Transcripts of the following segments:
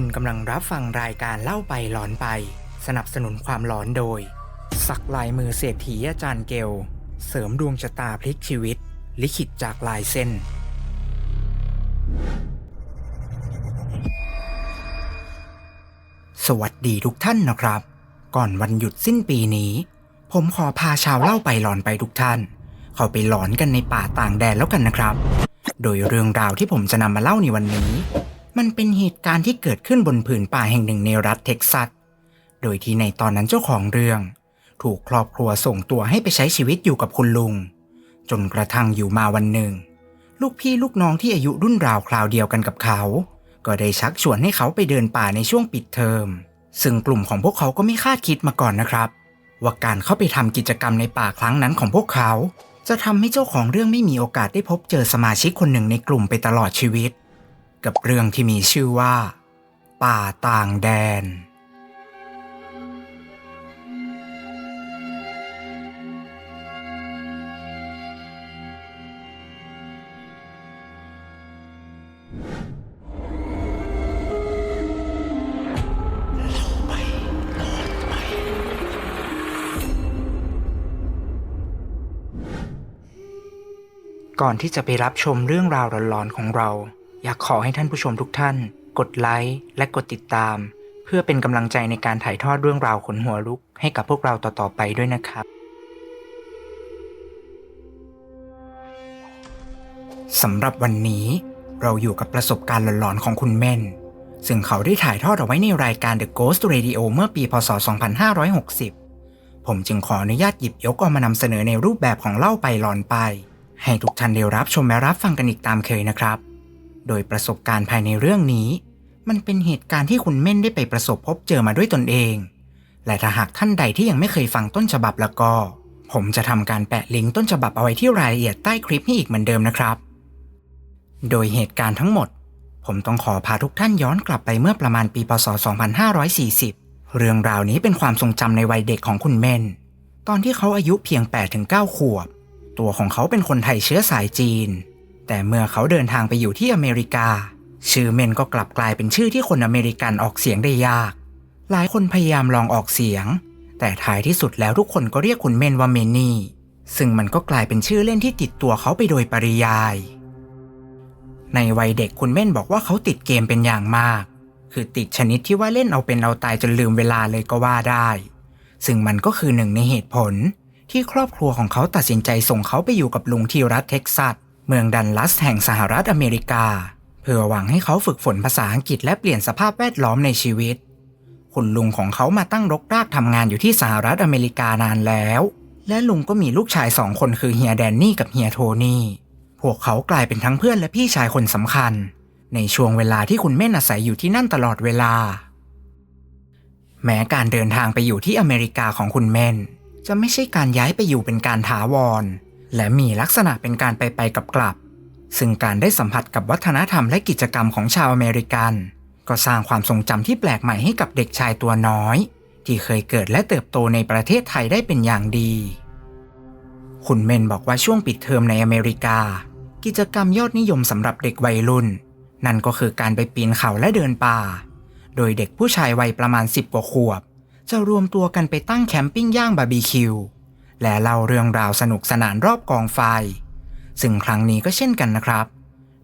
คุณกำลังรับฟังรายการเล่าไปหลอนไป สนับสนุนความหลอนโดย สักลายมือเศรษฐีอาจารย์เกล เสริมดวงชะตาพลิกชีวิต ลิขิตจากลายเส้น สวัสดีทุกท่านนะครับ ก่อนวันหยุดสิ้นปีนี้ ผมขอพาชาวเล่าไปหลอนไปทุกท่าน เข้าไปหลอนกันในป่าต่างแดนแล้วกันนะครับ โดยเรื่องราวที่ผมจะนำมาเล่าในวันนี้ มันเป็นเหตุการณ์ที่เกิดขึ้นบนผืนป่าแห่งหนึ่งในรัฐเท็กซัส โดยที่ในตอนนั้นเจ้าของเรื่อง ถูกครอบครัวส่งตัวให้ไปใช้ชีวิตอยู่กับคุณลุง จนกระทั่งอยู่มาวันหนึ่ง ลูกพี่ลูกน้องที่อายุรุ่นราวคราวเดียวกันกับเขา ก็ได้ชักชวนให้เขาไปเดินป่าในช่วงปิดเทอม ซึ่งกลุ่มของพวกเขาก็ไม่คาดคิดมาก่อนนะครับ ว่าการเข้าไปทำกิจกรรมในป่าครั้งนั้นของพวกเขา จะทำให้เจ้าของเรื่องไม่มีโอกาสได้พบเจอสมาชิกคนหนึ่งในกลุ่มไปตลอดชีวิต กับเรื่องที่มีชื่อว่า ป่าต่างแดน ก่อนที่จะไปรับชมเรื่องราวหลอนๆของเรา อยากขอให้ท่านผู้ชมทุกท่าน กดไลค์และกดติดตาม เพื่อเป็นกำลังใจในการถ่ายทอดเรื่องราวขนหัวลุกให้กับพวกเราต่อๆไปด้วยนะครับสำหรับวันนี้เราอยู่กับประสบการณ์หลอนๆของคุณเม่น ซึ่งเขาได้ถ่ายทอดเอาไว้ในรายการ The Ghost Radio เมื่อปี พศ 2560 ผมจึงขออนุญาตหยิบยกเอามานำเสนอในรูปแบบของเล่าไปหลอนไป ให้ทุกท่านได้รับชมและรับฟังกันอีกตามเคยนะครับ โดยประสบการณ์ภายในเรื่องนี้ มันเป็นเหตุการณ์ที่คุณเม่นได้ไปประสบพบเจอมาด้วยตนเอง และถ้าหากท่านใดที่ยังไม่เคยฟังต้นฉบับแล้วก็ ผมจะทำการแปะลิงก์ต้นฉบับเอาไว้ที่รายละเอียดใต้คลิปให้อีกเหมือนเดิมนะครับ โดยเหตุการณ์ทั้งหมด ผมต้องขอพาทุกท่านย้อนกลับไปเมื่อประมาณปีพศ 2540 เรื่องราวนี้เป็นความทรงจำในวัยเด็กของคุณเม่น ตอนที่เขาอายุเพียง8-9ขวบ ตัวของเขาเป็นคนไทยเชื้อสายจีน แต่เมื่อเขาเดินทางไปอยู่ที่อเมริกา ชื่อเมนก็กลับกลายเป็นชื่อที่คนอเมริกันออกเสียงได้ยาก หลายคนพยายามลองออกเสียง แต่ท้ายที่สุดแล้วทุกคนก็เรียกคุณเมนว่าเมนนี่ ซึ่งมันก็กลายเป็นชื่อเล่นที่ติดตัวเขาไปโดยปริยาย ในวัยเด็กคุณเม่นบอกว่าเขาติดเกมเป็นอย่างมาก คือติดชนิดที่ว่าเล่นเอาเป็นเอาตายจนลืมเวลาเลยก็ว่าได้ ซึ่งมันก็คือหนึ่งในเหตุผลที่ครอบครัวของเขาตัดสินใจส่งเขาไปอยู่กับลุงที่รัฐเท็กซัส เมืองดันลัสแห่งสหรัฐอเมริกา เพื่อหวังให้เขาฝึกฝนภาษาอังกฤษและเปลี่ยนสภาพแวดล้อมในชีวิต คุณลุงของเขามาตั้งรกรากทำงานอยู่ที่สหรัฐอเมริกานานแล้ว และลุงก็มีลูกชายสองคนคือเฮียแดนนี่กับเฮียโทนี่ พวกเขากลายเป็นทั้งเพื่อนและพี่ชายคนสำคัญ ในช่วงเวลาที่คุณเม่นอาศัยอยู่ที่นั่นตลอดเวลา แม้การเดินทางไปอยู่ที่อเมริกาของคุณเม่นจะไม่ใช่การย้ายไปอยู่เป็นการถาวร และมีลักษณะเป็นการไปไปกับกลับ ซึ่งการได้สัมผัสกับวัฒนธรรมและกิจกรรมของชาวอเมริกัน ก็สร้างความทรงจำที่แปลกใหม่ให้กับเด็กชายตัวน้อย ที่เคยเกิดและเติบโตในประเทศไทยได้เป็นอย่างดี คุณเมนบอกว่าช่วงปิดเทอมในอเมริกา กิจกรรมยอดนิยมสำหรับเด็กวัยรุ่น นั่นก็คือการไปปีนเขาและเดินป่า โดยเด็กผู้ชายวัยประมาณ 10 กว่าขวบ จะรวมตัวกันไปตั้งแคมปิ้งย่างบาร์บีคิว และเล่าเรื่องราวสนุกสนานรอบกองไฟ ซึ่งครั้งนี้ก็เช่นกันนะครับ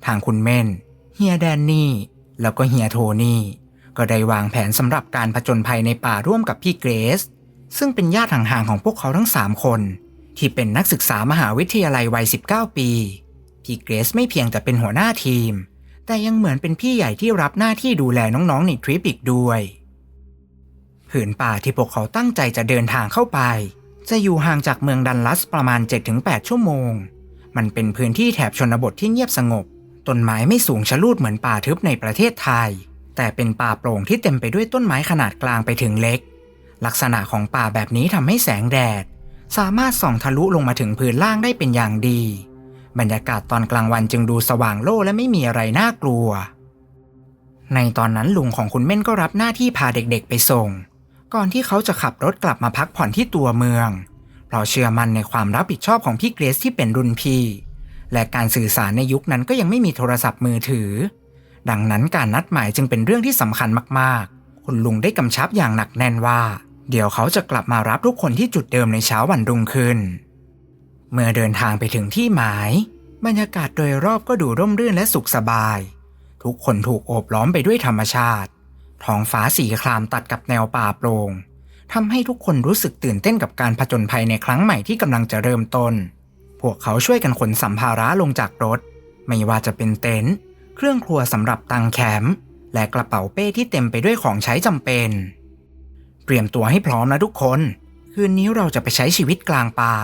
ทางคุณเม่นเฮียแดนนี่ แล้วก็เฮียโทนี่ ก็ได้วางแผนสำหรับการผจญภัยในป่าร่วมกับพี่เกรซซึ่งเป็นญาติห่างๆของพวกเขาทั้ง 3 คน ที่เป็นนักศึกษามหาวิทยาลัยวัย 19 ปี พี่เกรซไม่เพียงแต่เป็นหัวหน้าทีม แต่ยังเหมือนเป็นพี่ใหญ่ที่รับหน้าที่ดูแลน้องๆในทริปอีกด้วย ผืนป่าที่พวกเขาตั้งใจจะเดินทางเข้าไป จะอยู่ห่างจากเมืองดันลัสประมาณ 7-8 ชั่วโมง มันเป็นพื้นที่แถบชนบทที่เงียบสงบ ต้นไม้ไม่สูงชะลูดเหมือนป่าทึบในประเทศไทย แต่เป็นป่าโปร่งที่เต็มไปด้วยต้นไม้ขนาดกลางไปถึงเล็ก ลักษณะของป่าแบบนี้ทำให้แสงแดด สามารถส่องทะลุลงมาถึงพื้นล่างได้เป็นอย่างดี บรรยากาศตอนกลางวันจึงดูสว่างโล่และไม่มีอะไรน่ากลัว ในตอนนั้นลุงของคุณเม่นก็รับหน้าที่พาเด็กๆ ไปส่ง ก่อนที่เขาจะขับรถกลับมาพักผ่อนที่ตัวเมือง เพราะเชื่อมั่นในความรับผิดชอบของพี่เกรซที่เป็นรุ่นพี่ และการสื่อสารในยุคนั้นก็ยังไม่มีโทรศัพท์มือถือ ดังนั้นการนัดหมายจึงเป็นเรื่องที่สำคัญมากๆ คุณลุงได้กำชับอย่างหนักแน่นว่า เดี๋ยวเขาจะกลับมารับทุกคนที่จุดเดิมในเช้าวันรุ่งขึ้น เมื่อเดินทางไปถึงที่หมาย บรรยากาศโดยรอบก็ดูร่มรื่นและสุขสบาย ทุกคนถูกโอบล้อมไปด้วยธรรมชาติ ท้องฟ้าสีครามตัดกับแนวป่าโปร่งทำให้ทุกคนรู้สึกตื่นเต้นกับการผจญภัยในครั้งใหม่ที่กำลังจะเริ่มต้น พวกเขาช่วยกันขนสัมภาระลงจากรถ ไม่ว่าจะเป็นเต็นท์เครื่องครัวสำหรับตั้งแคมป์และกระเป๋าเป้ที่เต็มไปด้วยของใช้จำเป็น เตรียมตัวให้พร้อมนะทุกคน คืนนี้เราจะไปใช้ชีวิตกลางป่า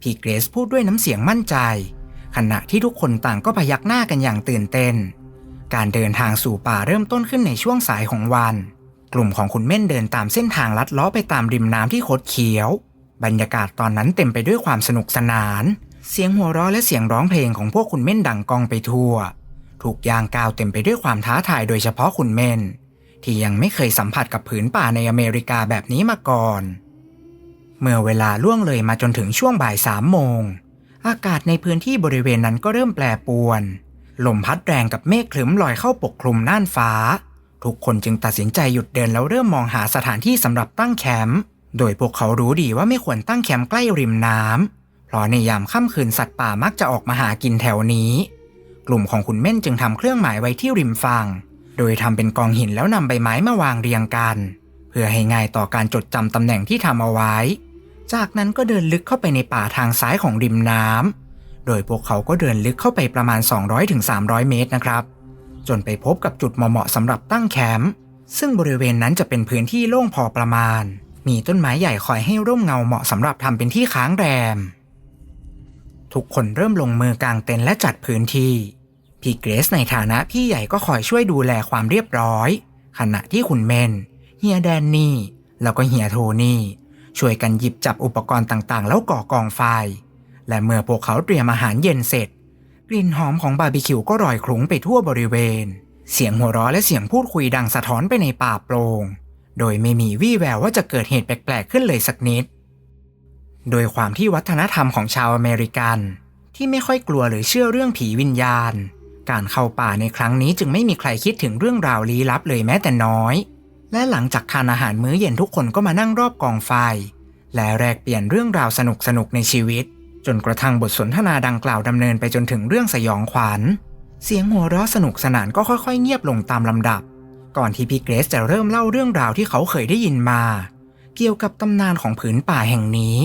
พี่เกรซพูดด้วยน้ำเสียงมั่นใจ ขณะที่ทุกคนต่างก็พยักหน้ากันอย่างตื่นเต้น การเดินทางสู่ป่าเริ่มต้นขึ้นในช่วงสายของวัน กลุ่มของคุณเม่นเดินตามเส้นทางลัดล้อไปตามริมน้ำที่คดเคี้ยว บรรยากาศตอนนั้นเต็มไปด้วยความสนุกสนาน เสียงหัวเราะและเสียงร้องเพลงของพวกคุณเม่นดังกองไปทั่ว ถูกยางกาวเต็มไปด้วยความท้าทายโดยเฉพาะคุณเม่น ที่ยังไม่เคยสัมผัสกับผืนป่าในอเมริกาแบบนี้มาก่อน เมื่อเวลาล่วงเลยมาจนถึงช่วงบ่ายสามโมงอากาศในพื้นที่บริเวณนั้นก็เริ่มแปรปรวน ลมพัดแรงกับเมฆคลึ้มลอยเข้าปกคลุมน่านฟ้า ทุกคนจึงตัดสินใจหยุดเดินแล้วเริ่มมองหาสถานที่สำหรับตั้งแคมป์โดยพวกเขารู้ดีว่าไม่ควรตั้งแคมป์ใกล้ริมน้ำเพราะในยามค่ำคืนสัตว์ป่ามักจะออกมาหากินแถวนี้ กลุ่มของคุณเม่นจึงทำเครื่องหมายไว้ที่ริมฝั่ง โดยทำเป็นกองหินแล้วนำใบไม้มาวางเรียงกัน เพื่อให้ง่ายต่อการจดจำตำแหน่งที่ทำเอาไว้ จากนั้นก็เดินลึกเข้าไปในป่าทางซ้ายของริมน้ำ โดยพวกเขาก็เดินลึกเข้าไปประมาณ 200-300 เมตรนะครับ จนไปพบกับจุดเหมาะๆสำหรับตั้งแคมป์ซึ่งบริเวณนั้นจะเป็นพื้นที่โล่งพอประมาณ มีต้นไม้ใหญ่คอยให้ร่มเงาเหมาะสำหรับทำเป็นที่ค้างแรม ทุกคนเริ่มลงมือกางเต็นท์และจัดพื้นที่ พี่เกรซในฐานะพี่ใหญ่ก็คอยช่วยดูแลความเรียบร้อย ขณะที่คุณเมนเฮียแดนนี่ แล้วก็เฮียโทนี่ช่วยกันหยิบจับอุปกรณ์ต่างๆ แล้วก่อกองไฟ และเมื่อพวกเขาเตรียมอาหารเย็นเสร็จ กลิ่นหอมของบาร์บีคิวก็ลอยคลุ้งไปทั่วบริเวณ เสียงหัวเราะและเสียงพูดคุยดังสะท้อนไปในป่าโปรง่งโดยไม่มีวี่แววว่าจะเกิดเหตุแปลกๆขึ้นเลยสักนิด โดยความที่วัฒนธรรมของชาวอเมริกัน ที่ไม่ค่อยกลัวหรือเชื่อเรื่องผีวิญญาณ การเข้าป่าในครั้งนี้จึงไม่มีใครคิดถึงเรื่องราวลี้ลับเลยแม้แต่น้อย และหลังจากทานอาหารมื้อเย็นทุกคนก็มานั่งรอบกองไฟ และแลกเปลี่ยนเรื่องราวสนุกสนุกๆในชีวิต จนกระทั่งบทสนทนาดังกล่าวดำเนินไปจนถึงเรื่องสยองขวัญ เสียงหัวเราะสนุกสนานก็ค่อยๆ เงียบลงตามลำดับ ก่อนที่พี่เกรซจะเริ่มเล่าเรื่องราวที่เขาเคยได้ยินมา เกี่ยวกับตำนานของผืนป่าแห่งนี้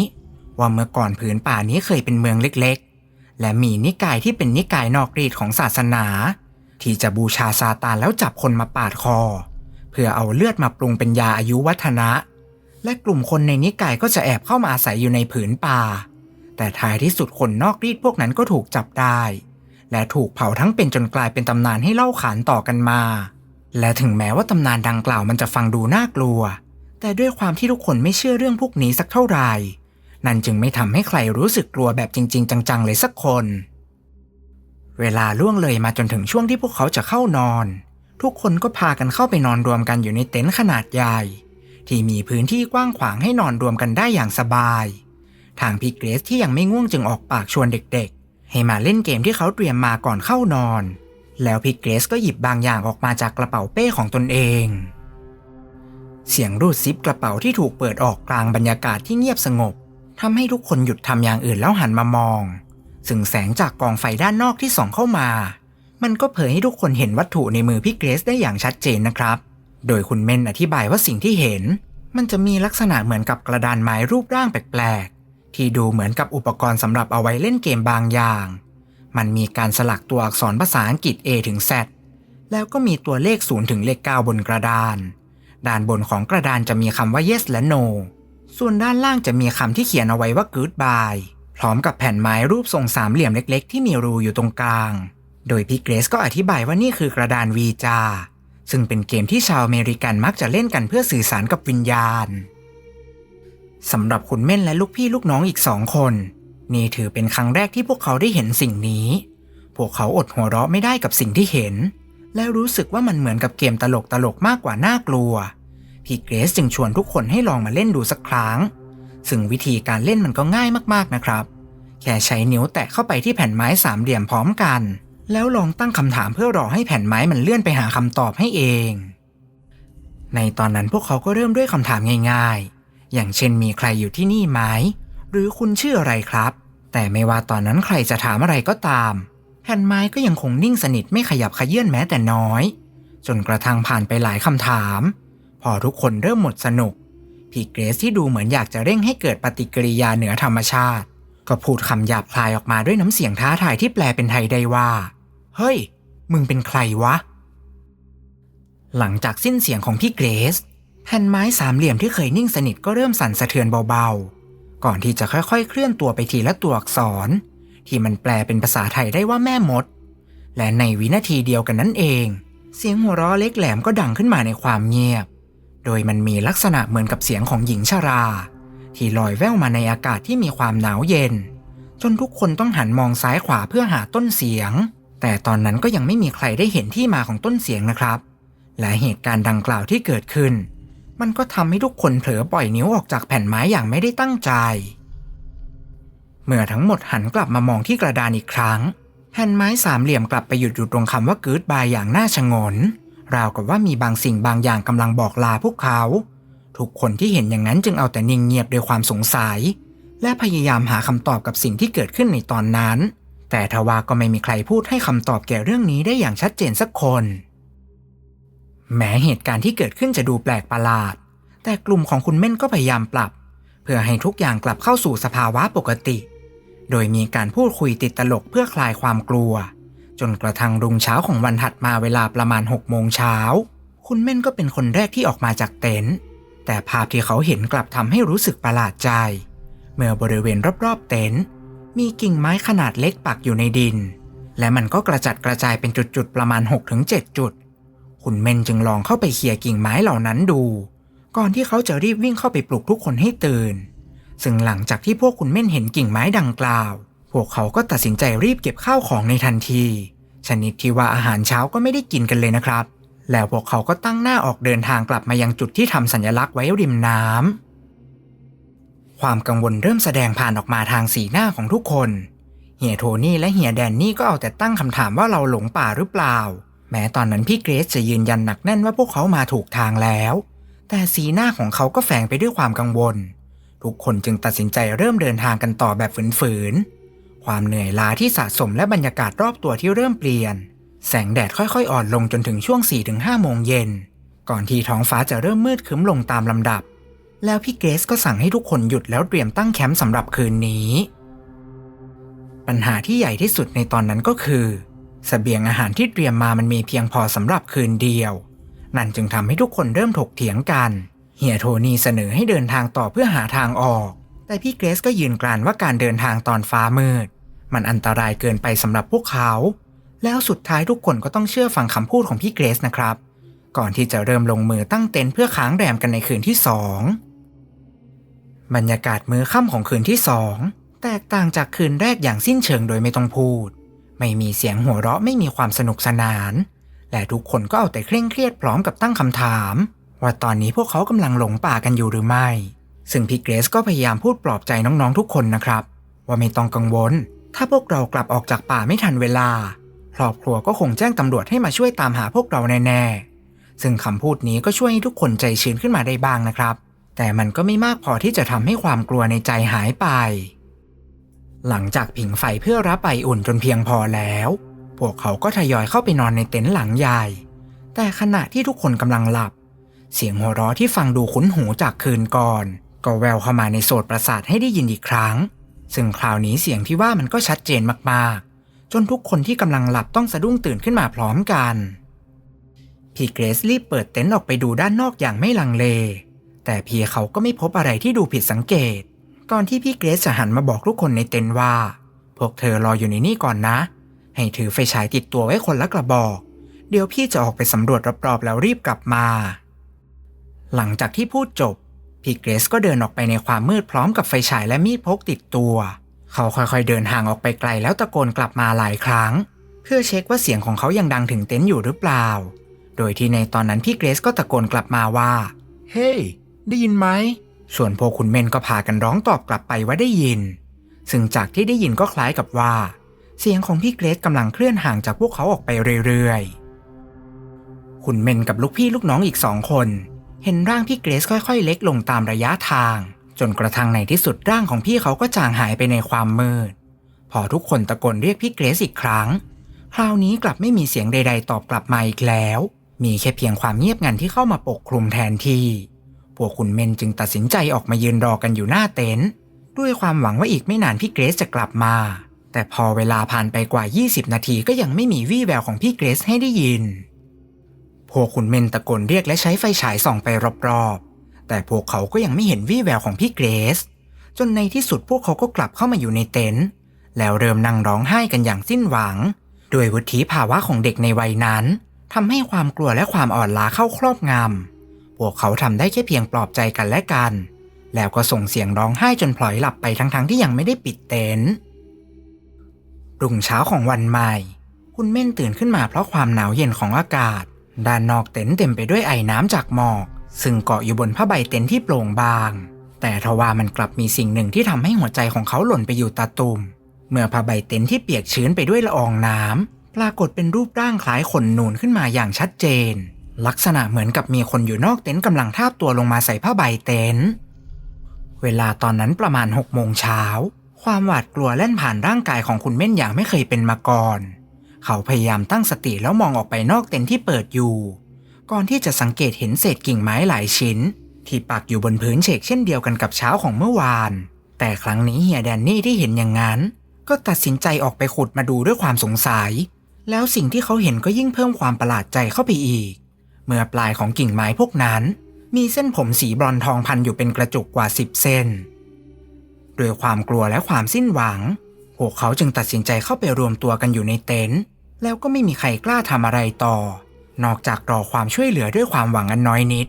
ว่าเมื่อก่อนผืนป่านี้เคยเป็นเมืองเล็กๆ และมีนิกายที่เป็นนิกายนอกรีดของศาสนา ที่จะบูชาซาตานแล้วจับคนมาปาดคอ เพื่อเอาเลือดมาปรุงเป็นยาอายุวัฒนะ และกลุ่มคนในนิกายก็จะแอบเข้ามาอาศัยอยู่ในผืนป่า แต่ท้ายที่สุดคนนอกรีดพวกนั้นก็ถูกจับได้ และถูกเผาทั้งเป็นจนกลายเป็นตำนานให้เล่าขานต่อกันมา และถึงแม้ว่าตำนานดังกล่าวมันจะฟังดูน่ากลัว แต่ด้วยความที่ทุกคนไม่เชื่อเรื่องพวกนี้สักเท่าไหร่ นั่นจึงไม่ทำให้ใครรู้สึกกลัวแบบจริง ๆ จังๆ เลยสักคน เวลาล่วงเลยมาจนถึงช่วงที่พวกเขาจะเข้านอน ทุกคนก็พากันเข้าไปนอนรวมกันอยู่ในเต็นท์ขนาดใหญ่ ที่มีพื้นที่กว้างขวางให้นอนรวมกันได้อย่างสบาย ทางพี่เกรซที่ยังไม่ง่วงจึงออกปากชวนเด็กๆ ให้มาเล่นเกมที่เขาเตรียมมาก่อนเข้านอน แล้วพี่เกรซก็หยิบบางอย่างออกมาจากกระเป๋าเป้ของตนเอง เสียงรูดซิปกระเป๋าที่ถูกเปิดออกกลางบรรยากาศที่เงียบสงบทำให้ทุกคนหยุดทำอย่างอื่นแล้วหันมามอง ซึ่งแสงจากกองไฟด้านนอกที่ส่องเข้ามา มันก็เผยให้ทุกคนเห็นวัตถุในมือพี่เกรซได้อย่างชัดเจนนะครับ โดยคุณเมนอธิบายว่าสิ่งที่เห็น มันจะมีลักษณะเหมือนกับกระดานไม้รูปร่างแปลก ที่ดูเหมือนกับอุปกรณ์สำหรับเอาไว้เล่นเกมบางอย่าง มันมีการสลักตัวอักษรภาษาอังกฤษ A ถึง Z แล้วก็มีตัวเลข0ถึงเลข9บนกระดาน ด้านบนของกระดานจะมีคำว่า yes และ no ส่วนด้านล่างจะมีคำที่เขียนเอาไว้ว่า goodbye พร้อมกับแผ่นไม้รูปทรงสามเหลี่ยมเล็กๆ ที่มีรูอยู่ตรงกลาง โดยพี่เกรซก็อธิบายว่านี่คือกระดานวีจา ซึ่งเป็นเกมที่ชาวอเมริกันมักจะเล่นกันเพื่อสื่อสารกับวิญญาณ สำหรับคุณเม่นและลูกพี่ลูกน้องอีกสองคน นี่ถือเป็นครั้งแรกที่พวกเขาได้เห็นสิ่งนี้ พวกเขาอดหัวเราะไม่ได้กับสิ่งที่เห็น และรู้สึกว่ามันเหมือนกับเกมตลกตลกมากกว่าน่ากลัว พี่เกรซจึงชวนทุกคนให้ลองมาเล่นดูสักครั้ง ซึ่งวิธีการเล่นมันก็ง่ายมากๆนะครับ แค่ใช้นิ้วแตะเข้าไปที่แผ่นไม้สามเหลี่ยมพร้อมกัน แล้วลองตั้งคำถามเพื่อรอให้แผ่นไม้มันเลื่อนไปหาคำตอบให้เอง ในตอนนั้นพวกเขาก็เริ่มด้วยคำถามง่ายๆ อย่างเช่นมีใครอยู่ที่นี่ไหม หรือคุณชื่ออะไรครับ แต่ไม่ว่าตอนนั้นใครจะถามอะไรก็ตามแผ่นไม้ก็ยังคงนิ่งสนิทไม่ขยับขยื่นแม้แต่น้อย จนกระทั่งผ่านไปหลายคำถาม พอทุกคนเริ่มหมดสนุกพี่เกรซที่ดูเหมือนอยากจะเร่งให้เกิดปฏิกิริยาเหนือธรรมชาติ ก็พูดคำหยาบคลายออกมาด้วยน้ำเสียงท้าทายที่แปลเป็นไทยได้ว่า เฮ้ย มึงเป็นใครวะ หลังจากสิ้นเสียงของพี่เกรซ แผ่นไม้สามเหลี่ยมที่เคยนิ่งสนิทก็เริ่มสั่นสะเทือนเบาๆ ก่อนที่จะค่อยๆ เคลื่อนตัวไปทีละตัวอักษร ที่มันแปลเป็นภาษาไทยได้ว่าแม่มด และในวินาทีเดียวกันนั่นเอง เสียงหัวเราะเล็กแหลมก็ดังขึ้นมาในความเงียบ โดยมันมีลักษณะเหมือนกับเสียงของหญิงชรา ที่ลอยแว่วมาในอากาศที่มีความหนาวเย็น จนทุกคนต้องหันมองซ้ายขวาเพื่อหาต้นเสียง แต่ตอนนั้นก็ยังไม่มีใครได้เห็นที่มาของต้นเสียงนะครับ และเหตุการณ์ดังกล่าวที่เกิดขึ้น มันก็ทำให้ทุกคนเผลอปล่อยนิ้วออกจากแผ่นไม้อย่างไม่ได้ตั้งใจ เมื่อทั้งหมดหันกลับมามองที่กระดานอีกครั้งแผ่นไม้สามเหลี่ยมกลับไปหยุดอยู่ตรงคำว่า goodbye อย่างน่าชงน ราวกับว่ามีบางสิ่งบางอย่างกำลังบอกลาพวกเขา ทุกคนที่เห็นอย่างนั้นจึงเอาแต่นิ่งเงียบด้วยความสงสัย และพยายามหาคำตอบกับสิ่งที่เกิดขึ้นในตอนนั้น แต่ทว่าก็ไม่มีใครพูดให้คำตอบแก่เรื่องนี้ได้อย่างชัดเจนสักคน แม้เหตุการณ์ที่เกิดขึ้นจะดูแปลกประหลาด แต่กลุ่มของคุณเม่นก็พยายามปรับ เพื่อให้ทุกอย่างกลับเข้าสู่สภาวะปกติ โดยมีการพูดคุยติดตลกเพื่อคลายความกลัว จนกระทั่งรุ่งเช้าของวันถัดมาเวลาประมาณ6โมงเช้าคุณเม่นก็เป็นคนแรกที่ออกมาจากเต็นท์แต่ภาพที่เขาเห็นกลับทำให้รู้สึกประหลาดใจ เมื่อบริเวณรอบๆเต็นท์มีกิ่งไม้ขนาดเล็กปักอยู่ในดิน และมันก็กระจัดกระจายเป็นจุดๆประมาณ 6-7 จุด คุณเมนจึงลองเข้าไปเคลียร์กิ่งไม้เหล่านั้นดู ก่อนที่เขาจะรีบวิ่งเข้าไปปลุกทุกคนให้ตื่น ซึ่งหลังจากที่พวกคุณเม่นเห็นกิ่งไม้ดังกล่าว พวกเขาก็ตัดสินใจรีบเก็บข้าวของในทันที ชนิดที่ว่าอาหารเช้าก็ไม่ได้กินกันเลยนะครับ แล้วพวกเขาก็ตั้งหน้าออกเดินทางกลับมายังจุดที่ทำสัญลักษณ์ไว้ริมน้ำความกังวลเริ่มแสดงผ่านออกมาทางสีหน้าของทุกคนเฮียโทนี่และเฮียแดนนี่ก็เอาแต่ตั้งคำถามว่าเราหลงป่าหรือเปล่า แม้ตอนนั้นพี่เกรซจะยืนยันหนักแน่นว่าพวกเขามาถูกทางแล้ว แต่สีหน้าของเขาก็แฝงไปด้วยความกังวล ทุกคนจึงตัดสินใจเริ่มเดินทางกันต่อแบบฝืนๆ ความเหนื่อยล้าที่สะสมและบรรยากาศรอบตัวที่เริ่มเปลี่ยน แสงแดดค่อยๆ อ่อนลงจนถึงช่วง 4-5 โมงเย็น ก่อนที่ท้องฟ้าจะเริ่มมืดครึ้มลงตามลำดับ แล้วพี่เกรซก็สั่งให้ทุกคนหยุดแล้วเตรียมตั้งแคมป์สำหรับคืนนี้ ปัญหาที่ใหญ่ที่สุดในตอนนั้นก็คือ สเสบียงอาหารที่เตรียมมามันมีเพียงพอสำหรับคืนเดียว นั่นจึงทำให้ทุกคนเริ่มถกเถียงกัน เฮียโทนี่เสนอให้เดินทางต่อเพื่อหาทางออก แต่พี่เกรซก็ยืนกรานว่าการเดินทางตอนฟ้ามืด มันอันตรายเกินไปสำหรับพวกเขา แล้วสุดท้ายทุกคนก็ต้องเชื่อฟังคำพูดของพี่เกรซนะครับ ก่อนที่จะเริ่มลงมือตั้งเต็นท์เพื่อค้างแรมกันในคืนที่สองบรรยากาศมื้อค่ำของคืนที่สองแตกต่างจากคืนแรกอย่างสิ้นเชิงโดยไม่ต้องพูด ไม่มีเสียงหัวเราะไม่มีความสนุกสนาน และทุกคนก็เอาแต่เคร่งเครียดพร้อมกับตั้งคำถาม ว่าตอนนี้พวกเขากำลังหลงป่ากันอยู่หรือไม่ ซึ่งพี่เกรซก็พยายามพูดปลอบใจน้องๆทุกคนนะครับ ว่าไม่ต้องกังวล ถ้าพวกเรากลับออกจากป่าไม่ทันเวลาครอบครัวก็คงแจ้งตำรวจให้มาช่วยตามหาพวกเราแน่ๆ ซึ่งคำพูดนี้ก็ช่วยให้ทุกคนใจชื้นขึ้นมาได้บ้างนะครับ แต่มันก็ไม่มากพอที่จะทำให้ความกลัวในใจหายไป หลังจากผิงไฟเพื่อรับไออุ่นจนเพียงพอแล้ว พวกเขาก็ทยอยเข้าไปนอนในเต็นท์หลังใหญ่ แต่ขณะที่ทุกคนกำลังหลับ เสียงหัวเราะที่ฟังดูคุ้นหูจากคืนก่อน ก็แววเข้ามาในโสดประสาทให้ได้ยินอีกครั้ง ซึ่งคราวนี้เสียงที่ว่ามันก็ชัดเจนมากๆ จนทุกคนที่กำลังหลับต้องสะดุ้งตื่นขึ้นมาพร้อมกันพี่เกรซรีบเปิดเต็นท์ออกไปดูด้านนอกอย่างไม่ลังเล แต่พี่เขาก็ไม่พบอะไรที่ดูผิดสังเกต ก่อนที่พี่เกรซจะหันมาบอกทุกคนในเต็นท์ว่า พวกเธอรออยู่ในนี่ก่อนนะ ให้ถือไฟฉายติดตัวไว้คนละกระบอก เดี๋ยวพี่จะออกไปสำรวจรอบๆแล้วรีบกลับมา หลังจากที่พูดจบ พี่เกรซก็เดินออกไปในความมืดพร้อมกับไฟฉายและมีดพกติดตัว เขาค่อยๆเดินห่างออกไปไกลแล้วตะโกนกลับมาหลายครั้ง เพื่อเช็คว่าเสียงของเขายังดังถึงเต็นท์อยู่หรือเปล่า โดยที่ในตอนนั้นพี่เกรซก็ตะโกนกลับมาว่า เฮ้ hey, ได้ยินไหม ส่วนพวกคุณเมนก็พากันร้องตอบกลับไปว่าได้ยิน ซึ่งจากที่ได้ยินก็คล้ายกับว่า เสียงของพี่เกรซกำลังเคลื่อนห่างจากพวกเขาออกไปเรื่อยๆ คุณเมนกับลูกพี่ลูกน้องอีกสองคน เห็นร่างพี่เกรซค่อยๆ เล็กลงตามระยะทาง จนกระทั่งในที่สุดร่างของพี่เขาก็จางหายไปในความมืด พอทุกคนตะโกนเรียกพี่เกรซอีกครั้ง คราวนี้กลับไม่มีเสียงใด ๆ ตอบกลับมาอีกแล้ว มีแค่เพียงความเงียบงันที่เข้ามาปกคลุมแทนที่ พวกคุณเมนจึงตัดสินใจออกมายืนรอกันอยู่หน้าเต็นท์ด้วยความหวังว่าอีกไม่นานพี่เกรซจะกลับมา แต่พอเวลาผ่านไปกว่า 20 นาทีก็ยังไม่มีวี่แววของพี่เกรซให้ได้ยิน พวกคุณเมนตะโกนเรียกและใช้ไฟฉายส่องไปรอบๆ แต่พวกเขาก็ยังไม่เห็นวี่แววของพี่เกรซจนในที่สุดพวกเขาก็กลับเข้ามาอยู่ในเต็นท์แล้วเริ่มนั่งร้องไห้กันอย่างสิ้นหวัง ด้วยวุฒิภาวะของเด็กในวัยนั้นทำให้ความกลัวและความอ่อนล้าเข้าครอบงำ พวกเขาทำได้แค่เพียงปลอบใจกันและกัน แล้วก็ส่งเสียงร้องไห้จนพลอยหลับไปทั้งๆทที่ยังไม่ได้ปิดเต็นท์รุ่งเช้าของวันใหม่ คุณเม่นตื่นขึ้นมาเพราะความหนาวเย็นของอากาศ ด้านนอกเต็นท์เต็มไปด้วยไอน้ำจากหมอก ซึ่งเกาะอยู่บนผ้าใบเต็นท์ที่โปร่งบาง แต่ทว่ามันกลับมีสิ่งหนึ่งที่ทำให้หัวใจของเขาหล่นไปอยู่ตาตุ่ม เมื่อผ้าใบเต็นท์ที่เปียกชื้นไปด้วยละอองน้ำปรากฏเป็นรูปร่างคล้ายคนนูนขึ้นมาอย่างชัดเจน ลักษณะเหมือนกับมีคนอยู่นอกเต็นท์กำลังทาบตัวลงมาใส่ผ้าใบเต็นท์เวลาตอนนั้นประมาณหกโมงเช้า ความหวาดกลัวแล่นผ่านร่างกายของคุณเม่นอย่างไม่เคยเป็นมาก่อน เขาพยายามตั้งสติแล้วมองออกไปนอกเต็นท์ที่เปิดอยู่ ก่อนที่จะสังเกตเห็นเศษกิ่งไม้หลายชิ้น ที่ปักอยู่บนพื้นเฉกเช่นเดียวกันกับเช้าของเมื่อวาน แต่ครั้งนี้เฮียแดนนี่ที่เห็นอย่างนั้น ก็ตัดสินใจออกไปขุดมาดูด้วยความสงสัย แล้วสิ่งที่เขาเห็นก็ยิ่งเพิ่มความประหลาดใจเข้าไปอีก เมื่อปลายของกิ่งไม้พวกนั้น มีเส้นผมสีบรอนทองพันอยู่เป็นกระจุกกว่าสิบเส้นด้วยความกลัวและความสิ้นหวัง พวกเขาจึงตัดสินใจเข้าไปรวมตัวกันอยู่ในเต็นท์แล้วก็ไม่มีใครกล้าทำอะไรต่อ นอกจากรอความช่วยเหลือด้วยความหวังอันน้อยนิด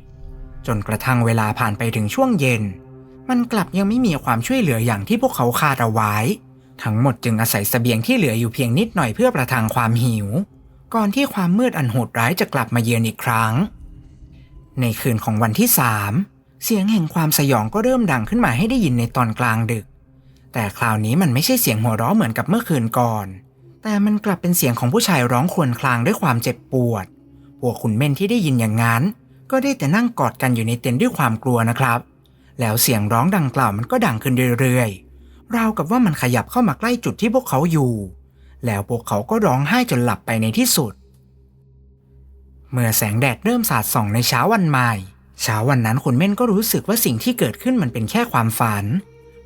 จนกระทั่งเวลาผ่านไปถึงช่วงเย็น มันกลับยังไม่มีความช่วยเหลืออย่างที่พวกเขาคาดเอาไว้ ทั้งหมดจึงอาศัยเสบียงที่เหลืออยู่เพียงนิดหน่อยเพื่อประทังความหิว ก่อนที่ความมืดอันโหดร้ายจะกลับมาเยือนอีกครั้ง ในคืนของวันที่สามเสียงแห่งความสยองก็เริ่มดังขึ้นมาให้ได้ยินในตอนกลางดึก แต่คราวนี้มันไม่ใช่เสียงหัวเราะเหมือนกับเมื่อคืนก่อน แต่มันกลับเป็นเสียงของผู้ชายร้องครวญครางด้วยความเจ็บปวด พวกคุณเม่นที่ได้ยินอย่างนั้น ก็ได้แต่นั่งกอดกันอยู่ในเต็นท์ด้วยความกลัวนะครับ แล้วเสียงร้องดังกล่าวมันก็ดังขึ้นเรื่อยๆ ราวกับว่ามันขยับเข้ามาใกล้จุดที่พวกเขาอยู่ แล้วพวกเขาก็ร้องไห้จนหลับไปในที่สุด เมื่อแสงแดดเริ่มสาดส่องในเช้าวันใหม่เช้าวันนั้นคุณเม่นก็รู้สึกว่าสิ่งที่เกิดขึ้นมันเป็นแค่ความฝัน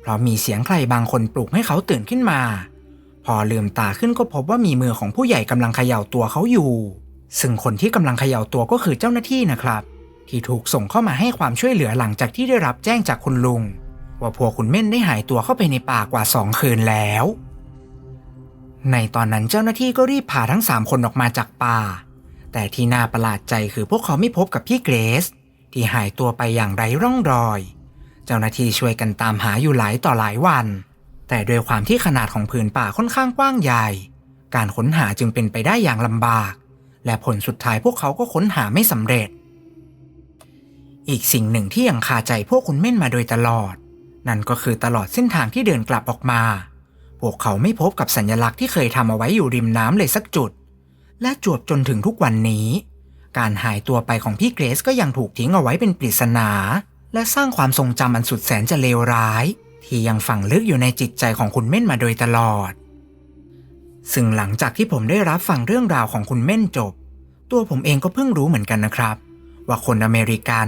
เพราะมีเสียงใครบางคนปลุกให้เขาตื่นขึ้นมา พอลืมตาขึ้นก็พบว่ามีมือของผู้ใหญ่กำลังเขย่าตัวเขาอยู่ ซึ่งคนที่กำลังเขย่าตัวก็คือเจ้าหน้าที่นะครับ ที่ถูกส่งเข้ามาให้ความช่วยเหลือหลังจากที่ได้รับแจ้งจากคุณลุง ว่าพวกคุณเม่นได้หายตัวเข้าไปในป่ากว่าสองคืนแล้ว ในตอนนั้นเจ้าหน้าที่ก็รีบพาทั้งสามคนออกมาจากป่า แต่ที่น่าประหลาดใจคือพวกเขาไม่พบกับพี่เกรซที่หายตัวไปอย่างไร้ร่องรอย เจ้าหน้าที่ช่วยกันตามหาอยู่หลายต่อหลายวัน แต่ด้วยความที่ขนาดของผืนป่าค่อนข้างกว้างใหญ่ การค้นหาจึงเป็นไปได้อย่างลำบาก และผลสุดท้ายพวกเขาก็ค้นหาไม่สำเร็จ อีกสิ่งหนึ่งที่ยังคาใจพวกคุณเม่นมาโดยตลอด นั่นก็คือตลอดเส้นทางที่เดินกลับออกมา วกเขาไม่พบกับสัญลักษณ์ที่เคยทำเอาไว้อยู่ริมน้ำเลยสักจุด และจวบจนถึงทุกวันนี้ การหายตัวไปของพี่เกรซก็ยังถูกทิ้งเอาไว้เป็นปริศนา และสร้างความทรงจำอันสุดแสนจะเลวร้าย ที่ยังฝังลึกอยู่ในจิตใจของคุณเม่นมาโดยตลอด ซึ่งหลังจากที่ผมได้รับฟังเรื่องราวของคุณเม่นจบ ตัวผมเองก็เพิ่งรู้เหมือนกันนะครับ ว่าคนอเมริกัน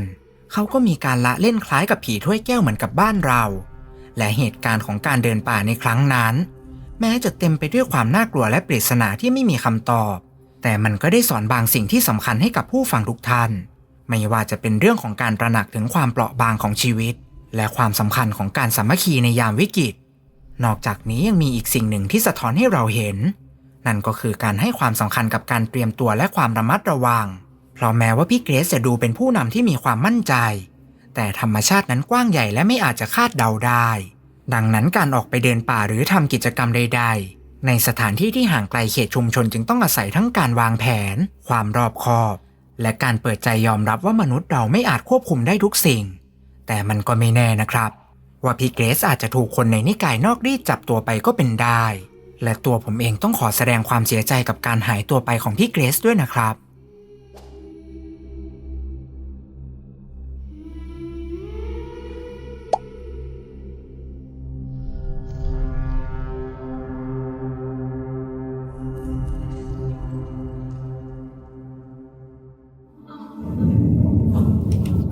เขาก็มีการละเล่นคล้ายกับผีถ้วยแก้วเหมือนกับบ้านเรา และเหตุการณ์ของการเดินป่าในครั้งนั้น แม้จะเต็มไปด้วยความน่ากลัวและปริศนาที่ไม่มีคำตอบ แต่มันก็ได้สอนบางสิ่งที่สำคัญให้กับผู้ฟังทุกท่าน ไม่ว่าจะเป็นเรื่องของการตระหนักถึงความเปราะบางของชีวิต และความสำคัญของการสามัคคีในยามวิกฤต นอกจากนี้ยังมีอีกสิ่งหนึ่งที่สะท้อนให้เราเห็น นั่นก็คือการให้ความสำคัญกับการเตรียมตัวและความระมัดระวัง เพราะแม้ว่าพี่เกรซจะดูเป็นผู้นำที่มีความมั่นใจ แต่ธรรมชาตินั้นกว้างใหญ่และไม่อาจจะคาดเดาได้ ดังนั้นการออกไปเดินป่าหรือทำกิจกรรมใด ๆ ในสถานที่ที่ห่างไกลเขตชุมชนจึงต้องอาศัยทั้งการวางแผน ความรอบคอบ และการเปิดใจยอมรับว่ามนุษย์เราไม่อาจควบคุมได้ทุกสิ่ง แต่มันก็ไม่แน่นะครับ ว่าพี่เกรซอาจจะถูกคนในนิกายนอกรีดจับตัวไปก็เป็นได้ และตัวผมเองต้องขอแสดงความเสียใจกับการหายตัวไปของพี่เกรซด้วยนะครับ